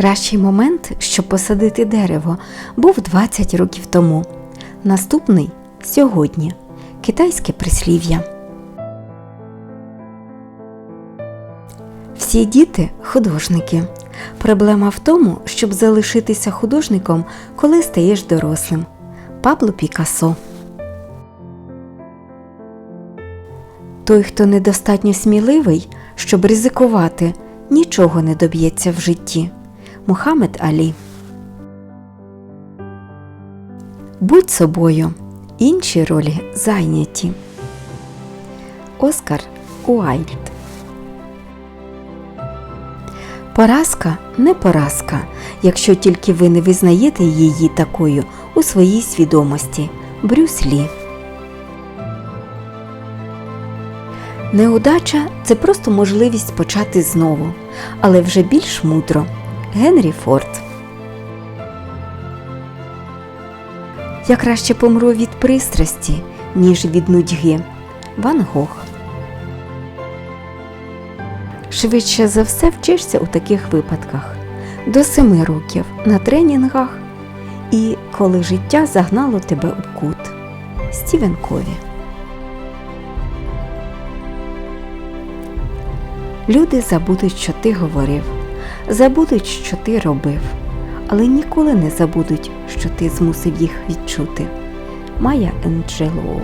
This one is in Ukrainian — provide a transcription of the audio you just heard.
Кращий момент, щоб посадити дерево, був 20 років тому. Наступний сьогодні. Китайське прислів'я. Всі діти художники. Проблема в тому, щоб залишитися художником, коли стаєш дорослим. Пабло Пікассо. Той, хто недостатньо сміливий, щоб ризикувати, нічого не доб'ється в житті. Мухаммед Алі. Будь собою. Інші ролі зайняті. Оскар Уайльд. Поразка не поразка, якщо тільки ви не визнаєте її такою у своїй свідомості. Брюс Лі. Неудача це просто можливість почати знову, але вже більш мудро. Генрі Форд. Я краще помру від пристрасті, ніж від нудьги. Ван Гог. Швидше за все вчишся у таких випадках до семи років на тренінгах і коли життя загнало тебе у кут. Стівен Кові. Люди забудуть, що ти говорив, забудуть, що ти робив, але ніколи не забудуть, що ти змусив їх відчути. Майя Енджелоу